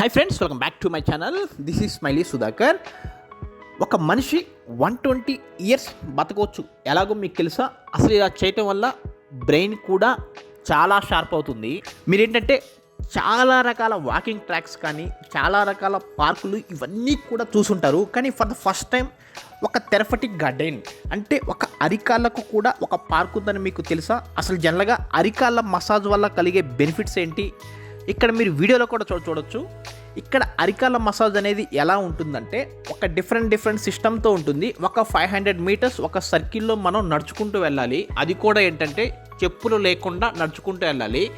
Hi friends welcome back to my channel this is Smiley Sudhakar ఒక మనిషి one twenty years బతకవచ్చు ఎలాగో మీకు తెలుసా? అసలు ఇలా చేయటం వల్ల బ్రెయిన్ కూడా చాలా షార్ప్ అవుతుంది. మీరేంటంటే చాలా రకాల వాకింగ్ ట్రాక్స్ కానీ చాలా రకాల పార్కులు ఇవన్నీ కూడా చూసుంటారు. కానీ ఫర్ ద ఫస్ట్ టైం ఒక థెరపటిక్ గార్డెన్ అంటే ఒక అరికాళ్ళకు కూడా ఒక పార్క్ ఉందని మీకు తెలుసా? అసలు జనరల్గా అరికాళ్ళ మసాజ్ వల్ల కలిగే బెనిఫిట్స్ ఏంటి? ఇక్కడ మీరు వీడియోలో కూడా చూడ చూడొచ్చు. ఇక్కడ అరికాల మసాజ్ అనేది ఎలా ఉంటుందంటే ఒక డిఫరెంట్ డిఫరెంట్ సిస్టమ్తో ఉంటుంది. ఒక ఫైవ్ హండ్రెడ్ మీటర్స్ ఒక సర్కిల్లో మనం నడుచుకుంటూ వెళ్ళాలి. అది కూడా ఏంటంటే చెప్పులు లేకుండా నడుచుకుంటూ వెళ్ళాలి.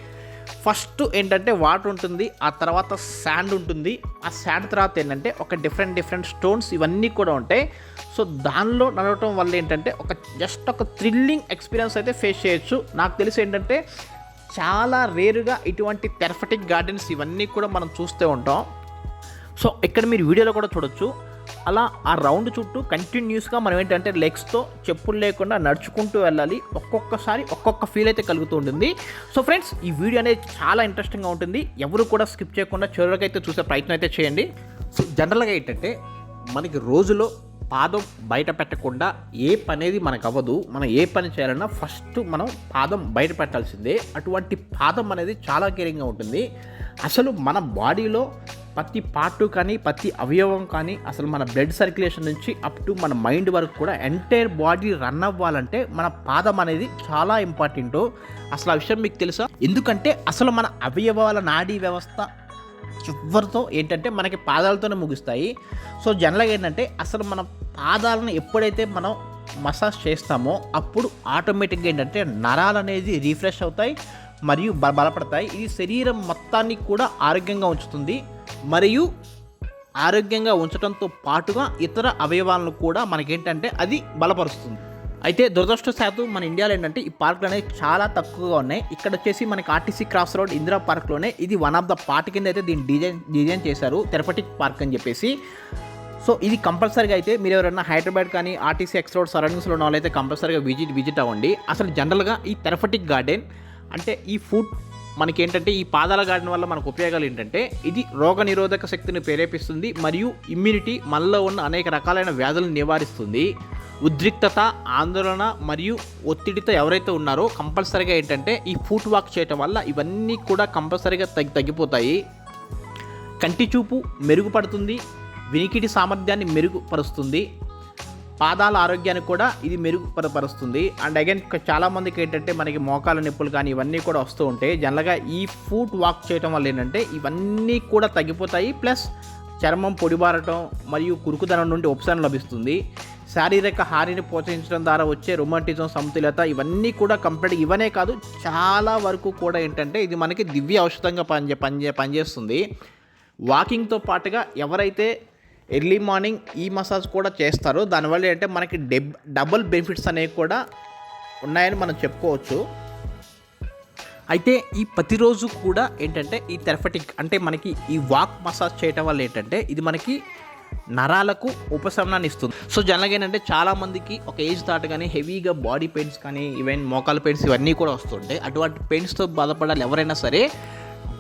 ఫస్ట్ ఏంటంటే వాటర్ ఉంటుంది. ఆ తర్వాత శాండ్ ఉంటుంది. ఆ శాండ్ తర్వాత ఏంటంటే ఒక డిఫరెంట్ డిఫరెంట్ స్టోన్స్ ఇవన్నీ కూడా ఉంటాయి. సో దానిలో నడవటం వల్ల ఏంటంటే ఒక జస్ట్ ఒక థ్రిల్లింగ్ ఎక్స్పీరియన్స్ అయితే ఫేస్ చేయొచ్చు. నాకు తెలిసి ఏంటంటే చాలా రేరుగా ఇటువంటి థెరపటిక్ గార్డెన్స్ ఇవన్నీ కూడా మనం చూస్తూ ఉంటాం. సో ఇక్కడ మీరు వీడియోలో కూడా చూడొచ్చు. అలా ఆ రౌండ్ చుట్టూ కంటిన్యూస్గా మనం ఏంటంటే లెగ్స్తో చెప్పులు లేకుండా నడుచుకుంటూ వెళ్ళాలి. ఒక్కొక్కసారి ఒక్కొక్క ఫీల్ అయితే కలుగుతూ ఉంటుంది. సో ఫ్రెండ్స్ ఈ వీడియో అనేది చాలా ఇంట్రెస్టింగ్గా ఉంటుంది. ఎవరు కూడా స్కిప్ చేయకుండా చివరికి అయితే చూసే ప్రయత్నం అయితే చేయండి. సో జనరల్గా ఏంటంటే మనకి రోజులో పాదం బయట పెట్టకుండా ఏ పని అనేది మనకు అవ్వదు మనం ఏ పని చేయాలన్నా ఫస్ట్ మనం పాదం బయట పెట్టాల్సిందే. అటువంటి పాదం అనేది చాలా కేరింగ్గా ఉంటుంది. అసలు మన బాడీలో ప్రతి పార్టు కానీ ప్రతి అవయవం కానీ అసలు మన బ్లడ్ సర్క్యులేషన్ నుంచి అప్ టు మన మైండ్ వరకు కూడా ఎంటైర్ బాడీ రన్ అవ్వాలంటే మన పాదం అనేది చాలా ఇంపార్టెంట్ అసలు ఆ విషయం మీకు తెలుసా? ఎందుకంటే అసలు మన అవయవాల నాడీ వ్యవస్థ చివరితో ఏంటంటే మనకి పాదాలతోనే ముగుస్తాయి. సో జనరల్గా ఏంటంటే అసలు మన పాదాలను ఎప్పుడైతే మనం మసాజ్ చేస్తామో అప్పుడు ఆటోమేటిక్గా ఏంటంటే నరాలు అనేది రీఫ్రెష్ అవుతాయి మరియు బ బలపడతాయి. ఇది శరీరం మొత్తాన్ని కూడా ఆరోగ్యంగా ఉంచుతుంది. మరియు ఆరోగ్యంగా ఉంచడంతో పాటుగా ఇతర అవయవాలను కూడా మనకేంటంటే అది బలపరుస్తుంది. అయితే దురదృష్టశాత్తు మన ఇండియాలో ఏంటంటే ఈ పార్కులు అనేవి చాలా తక్కువగా ఉన్నాయి. ఇక్కడ వచ్చేసి మనకి ఆర్టీసీ క్రాస్ రోడ్ ఇందిరా పార్క్లోనే ఇది వన్ ఆఫ్ ద పార్ట్ కింద అయితే దీన్ని డిజైన్ డిజైన్ చేశారు థెరపటిక్ పార్క్ అని చెప్పేసి. సో ఇది కంపల్సరీగా అయితే మీరు ఎవరైనా హైదరాబాద్ కానీ ఆర్టీసీ ఎక్స్ రోడ్ సరౌండింగ్స్లో ఉన్న వాళ్ళైతే కంపల్సరీగా విజిట్ విజిట్ అవ్వండి. అసలు జనరల్గా ఈ థెరఫటిక్ గార్డెన్ అంటే ఈ ఫుడ్ మనకి ఏంటంటే ఈ పాదాల గార్డెన్ వల్ల మనకు ఉపయోగాలు ఏంటంటే ఇది రోగ నిరోధక శక్తిని ప్రేరేపిస్తుంది మరియు ఇమ్యూనిటీ మనలో ఉన్న అనేక రకాలైన వ్యాధులను నివారిస్తుంది. ఉద్రిక్తత ఆందోళన మరియు ఒత్తిడితో ఎవరైతే ఉన్నారో కంపల్సరీగా ఏంటంటే ఈ ఫుట్ వాక్ చేయటం వల్ల ఇవన్నీ కూడా కంపల్సరీగా తగ్గి తగ్గిపోతాయి. కంటి చూపు మెరుగుపడుతుంది వినికిడి సామర్థ్యాన్ని మెరుగుపరుస్తుంది పాదాల ఆరోగ్యాన్ని కూడా ఇది మెరుగుపరపరుస్తుంది అండ్ అగైన్ చాలామందికి ఏంటంటే మనకి మోకాల నొప్పులు కానీ ఇవన్నీ కూడా వస్తూ ఉంటాయి జనరల్గా ఈ ఫుట్ వాక్ చేయటం వల్ల ఏంటంటే ఇవన్నీ కూడా తగ్గిపోతాయి. ప్లస్ చర్మం పొడిబారటం మరియు కురుకుదనం నుండి ఉపశమనం లభిస్తుంది. శారీరక హానిని ప్రోత్సహించడం ద్వారా వచ్చే రొమాంటిజం సమతుల్యత ఇవన్నీ కూడా కంప్లీట్ ఇవనే కాదు చాలా వరకు కూడా ఏంటంటే ఇది మనకి దివ్య ఔషధంగా పనిచే పనిచే పనిచేస్తుంది వాకింగ్తో పాటుగా ఎవరైతే ఎర్లీ మార్నింగ్ ఈ మసాజ్ కూడా చేస్తారో దానివల్ల ఏంటంటే మనకి డెబ్ డబుల్ బెనిఫిట్స్ అనేవి కూడా ఉన్నాయని మనం చెప్పుకోవచ్చు. అయితే ఈ ప్రతిరోజు కూడా ఏంటంటే ఈ థెరఫటిక్ అంటే మనకి ఈ వాక్ మసాజ్ చేయటం వల్ల ఏంటంటే ఇది మనకి నరాలకు ఉపశమనాన్ని ఇస్తుంది. సో జనరల్గా ఏంటంటే చాలామందికి ఒక ఏజ్ దాటగానే హెవీగా బాడీ పెయిన్స్ కానీ ఈవెన్ మోకాల పెయిన్స్ ఇవన్నీ కూడా వస్తుంటాయి. అటువంటి పెయిన్స్తో బాధపడాలి ఎవరైనా సరే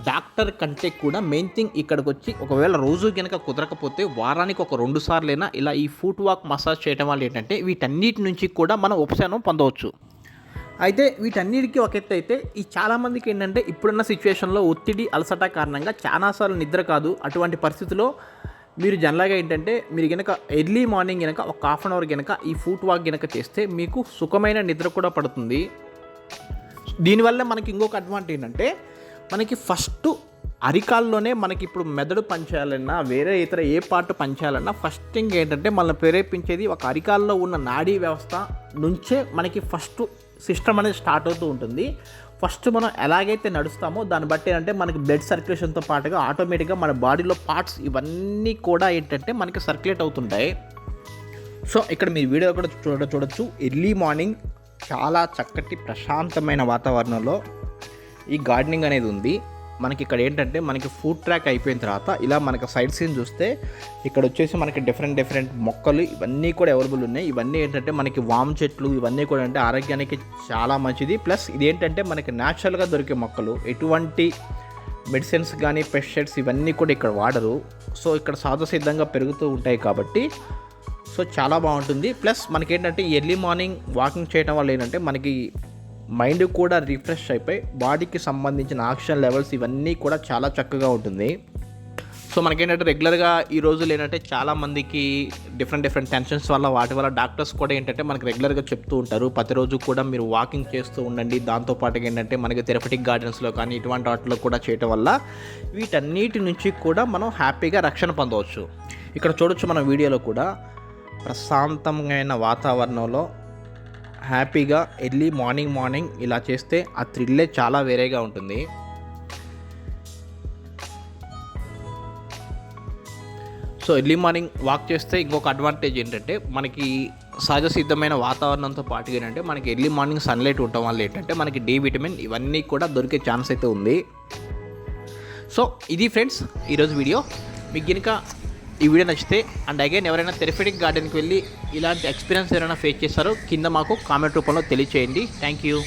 డాక్టర్ కంటే కూడా మెయిన్ థింగ్ ఇక్కడికి వచ్చి ఒకవేళ రోజు కనుక కుదరకపోతే వారానికి ఒక రెండు సార్లైనా ఇలా ఈ ఫుట్ వాక్ మసాజ్ చేయడం వల్ల ఏంటంటే వీటన్నిటి నుంచి కూడా మనం ఉపశమనం పొందవచ్చు. అయితే వీటన్నిటికీ ఒక ఎత్తు అయితే ఈ చాలామందికి ఏంటంటే ఇప్పుడున్న సిచ్యువేషన్లో ఒత్తిడి అలసట కారణంగా చాలాసార్లు నిద్ర కాదు. అటువంటి పరిస్థితిలో మీరు జనరల్గా ఏంటంటే మీరు కనుక ఎర్లీ మార్నింగ్ కనుక ఒక హాఫ్ అన్ అవర్ కనుక ఈ ఫుట్ వాక్ కనుక చేస్తే మీకు సుఖమైన నిద్ర కూడా పడుతుంది. దీనివల్ల మనకి ఇంకొక అడ్వాంటేజ్ ఏంటంటే మనకి ఫస్ట్ అరికాల్లోనే మనకి ఇప్పుడు మెదడు పనిచేయాలన్నా వేరే ఇతర ఏ పార్ట్ పనిచేయాలన్నా ఫస్ట్ థింగ్ ఏంటంటే మనల్ని ప్రేరేపించేది ఒక అరికాల్లో ఉన్న నాడీ వ్యవస్థ నుంచే మనకి ఫస్ట్ సిస్టమ్ అనేది స్టార్ట్ అవుతూ ఉంటుంది. ఫస్ట్ మనం ఎలాగైతే నడుస్తామో దాన్ని బట్టి ఏంటంటే మనకి బ్లడ్ సర్క్యులేషన్తో పాటుగా ఆటోమేటిక్గా మన బాడీలో పార్ట్స్ ఇవన్నీ కూడా ఏంటంటే మనకి సర్క్యులేట్ అవుతుంటాయి. సో ఇక్కడ మీ వీడియో కూడా చూడ చూడొచ్చు. ఎర్లీ మార్నింగ్ చాలా చక్కటి ప్రశాంతమైన వాతావరణంలో ఈ గార్డెనింగ్ అనేది ఉంది. మనకి ఇక్కడ ఏంటంటే మనకి ఫుడ్ ట్రాక్ అయిపోయిన తర్వాత ఇలా మనకి సైడ్ సీన్ చూస్తే ఇక్కడ వచ్చేసి మనకి డిఫరెంట్ డిఫరెంట్ మొక్కలు ఇవన్నీ కూడా అవైలబుల్ ఉన్నాయి. ఇవన్నీ ఏంటంటే మనకి వామ్ చెట్లు ఇవన్నీ కూడా అంటే ఆరోగ్యానికి చాలా మంచిది. ప్లస్ ఇది ఏంటంటే మనకి న్యాచురల్గా దొరికే మొక్కలు ఎటువంటి మెడిసిన్స్ కానీ పెస్టిసైడ్స్ ఇవన్నీ కూడా ఇక్కడ వాడరు. సో ఇక్కడ సాధసిద్ధంగా పెరుగుతూ ఉంటాయి కాబట్టి సో చాలా బాగుంటుంది. ప్లస్ మనకేంటంటే ఎర్లీ మార్నింగ్ వాకింగ్ చేయడం వల్ల ఏంటంటే మనకి మైండ్ కూడా రిఫ్రెష్ అయిపోయి బాడీకి సంబంధించిన ఆక్సిజన్ లెవెల్స్ ఇవన్నీ కూడా చాలా చక్కగా ఉంటుంది. సో మనకేంటంటే రెగ్యులర్గా ఈ రోజులు ఏంటంటే చాలా మందికి డిఫరెంట్ డిఫరెంట్ టెన్షన్స్ వల్ల వాటి వల్ల డాక్టర్స్ కూడా ఏంటంటే మనకి రెగ్యులర్గా చెప్తూ ఉంటారు. ప్రతిరోజు కూడా మీరు వాకింగ్ చేస్తూ ఉండండి. దాంతోపాటు ఏంటంటే మనకి థెరపటిక్ గార్డెన్స్లో కానీ ఇటువంటి వాటిలో కూడా చేయటం వల్ల వీటన్నిటి నుంచి కూడా మనం హ్యాపీగా రక్షణ పొందవచ్చు. ఇక్కడ చూడొచ్చు మన వీడియోలో కూడా ప్రశాంతమైన వాతావరణంలో హ్యాపీగా ఎర్లీ మార్నింగ్ మార్నింగ్ ఇలా చేస్తే ఆ థ్రిల్లే చాలా వేరేగా ఉంటుంది. సో ఎర్లీ మార్నింగ్ వాక్ చేస్తే ఇంకొక అడ్వాంటేజ్ ఏంటంటే మనకి సహజ సిద్ధమైన వాతావరణంతో పాటు ఏంటంటే మనకి ఎర్లీ మార్నింగ్ సన్లైట్ ఉండటం వల్ల ఏంటంటే మనకి డి విటమిన్ ఇవన్నీ కూడా దొరికే ఛాన్స్ అయితే ఉంది. సో ఇది ఫ్రెండ్స్ ఈరోజు వీడియో. మీకు కనుక ఈ వీడియో నచ్చితే అండ్ అగైన్ ఎవరైనా థెరఫెటిక్ గార్డెన్కి వెళ్ళి ఇలాంటి ఎక్స్పీరియన్స్ ఏమైనా ఫేస్ చేస్తారో కింద మాకు కామెంట్ రూపంలో తెలియచేయండి. Thank you